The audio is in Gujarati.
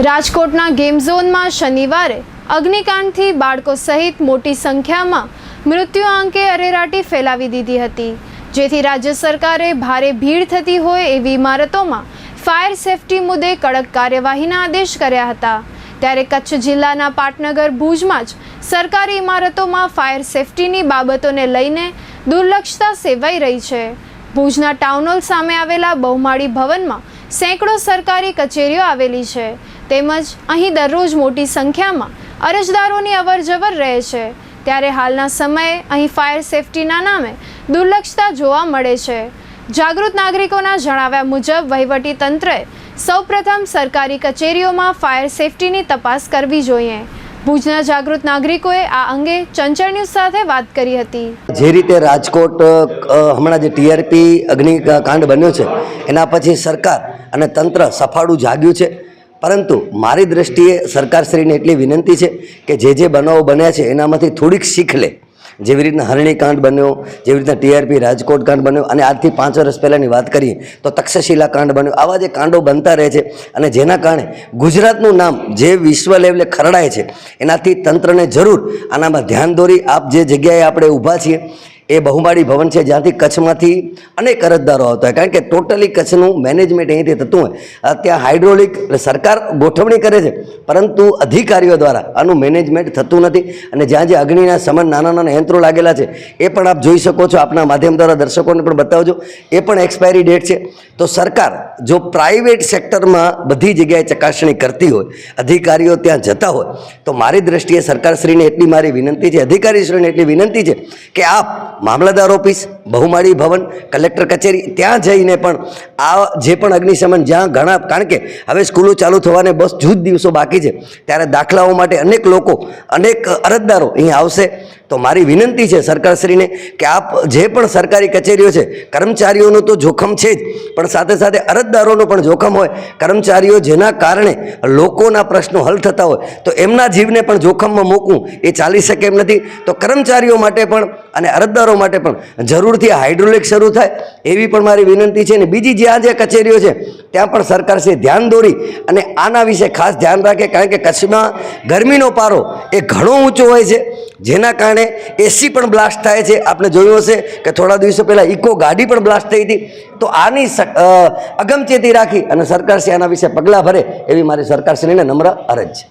રાજકોટના ગેમ ઝોનમાં શનિવારે અગ્નિકાંડથી બાળકો સહિત મોટી સંખ્યામાં મૃત્યુ આંકે અરેરાટી ફેલાવી દીધી હતી. જેથી રાજ્ય સરકારે ભારે ભીડ થતી હોય એવી ઇમારતોમાં ફાયર સેફટી મુદ્દે કડક કાર્યવાહીના આદેશ કર્યા હતા. ત્યારે કચ્છ જિલ્લાના પાટનગર ભુજમાં જ સરકારી ઇમારતોમાં ફાયર સેફટીની બાબતોને લઈને દુર્લક્ષતા સેવાઈ રહી છે. ભુજના ટાઉન હોલ સામે આવેલા બહુમાળી ભવનમાં સેંકડો સરકારી કચેરીઓ આવેલી છે. તેમજ અહીં દરરોજ મોટી સંખ્યામાં અરજદારોની અવરજવર રહે છે. ત્યારે હાલના સમયે અહીં ફાયર સેફટીના નામે દુર્લક્ષતા જોવા મળે છે. જાગૃત નાગરિકોના જણાવ્યા મુજબ વહીવટી તંત્રએ સૌપ્રથમ સરકારી કચેરીઓમાં ફાયર સેફટીની તપાસ કરવી જોઈએ. ભુજના જાગૃત નાગરિકોએ આ અંગે ચંચળ ન્યૂઝ સાથે વાત કરી હતી. જે રીતે રાજકોટ હમણાં જે ટીઆરપી અગ્નિકાંડ બન્યો છે, એના પછી સરકાર અને તંત્ર સફાળું જાગ્યું છે. પરંતુ મારી દ્રષ્ટિએ સરકારશ્રીને એટલી વિનંતી છે કે જે જે બનાવો બન્યા છે એનામાંથી થોડીક શીખ લે. જેવી રીતના હરણીકાંડ બન્યો, જેવી રીતના ટીઆરપી રાજકોટ કાંડ બન્યો અને આજથી પાંચ વર્ષ પહેલાંની વાત કરીએ તો તક્ષશિલા કાંડ બન્યો. આવા જે કાંડો બનતા રહે છે અને જેના કારણે ગુજરાતનું નામ જે વિશ્વ લેવલે ખરડાય છે એનાથી તંત્રને જરૂર આનામાં ધ્યાન દોરી આપ જે જગ્યાએ આપણે ઊભા છીએ એ બહુમાળી ભવન છે, જ્યાંથી કચ્છમાંથી અનેક અરજદારો આવતા હોય. કારણ કે ટોટલી કચ્છનું મેનેજમેન્ટ અહીંથી થતું હોય. ત્યાં હાઇડ્રોલિક સરકાર ગોઠવણી કરે છે, પરંતુ અધિકારીઓ દ્વારા આનું મેનેજમેન્ટ થતું નથી. અને જ્યાં જે અગ્નિના સમાન નાના નાના યંત્રો લાગેલા છે, એ પણ આપ જોઈ શકો છો, આપના માધ્યમ દ્વારા દર્શકોને પણ બતાવજો. એ પણ એક્સપાયરી ડેટ છે. તો સરકાર જો પ્રાઇવેટ સેક્ટરમાં બધી જગ્યાએ ચકાસણી કરતી હોય, અધિકારીઓ ત્યાં જતા હોય, તો મારી દ્રષ્ટિએ સરકારશ્રીને એટલી મારી વિનંતી છે, અધિકારીશ્રીને એટલી વિનંતી છે કે આપ મામલતદાર ઓફિસ બહુમાળી ભવન, કલેક્ટર કચેરી, ત્યાં જઈને પણ આ જે પણ અગ્નિશમન જ્યાં ઘણા, કારણ કે હવે સ્કૂલો ચાલુ થવાને બસ જૂજ દિવસો બાકી છે, ત્યારે દાખલાઓ માટે અનેક લોકો, અનેક અરજદારો અહીં આવશે. તો મારી વિનંતી છે સરકારશ્રીને કે આપ જે પણ સરકારી કચેરીઓ છે, કર્મચારીઓનું તો જોખમ છે જ, પણ સાથે સાથે અરજદારોનું પણ જોખમ હોય. કર્મચારીઓ જેના કારણે લોકોના પ્રશ્નો હલ થતા હોય, તો એમના જીવને પણ જોખમમાં મૂકવું એ ચાલી શકે એમ નથી. તો કર્મચારીઓ માટે પણ અને અરજદારો માટે પણ જરૂરથી હાઇડ્રોલિક શરૂ થાય, એવી પણ મારી વિનંતી છે. ને બીજી જ્યાં જે કચેરીઓ છે, ત્યાં પણ સરકાર છે, ધ્યાન દોરી અને આના વિશે ખાસ ધ્યાન રાખે, કારણ કે કચ્છમાં ગરમીનો પારો એ ઘણો ઊંચો હોય છે. જેના કારણે એસી પણ બ્લાસ્ટ થાય છે. આપણે જોયું હશે કે થોડા દિવસો પહેલાં ઇકો ગાડી પણ બ્લાસ્ટ થઈ હતી. તો આની અગમચેતી રાખી અને સરકારશ્રી આના વિશે પગલાં ભરે, એવી મારી સરકારશ્રીને નમ્ર અરજ છે.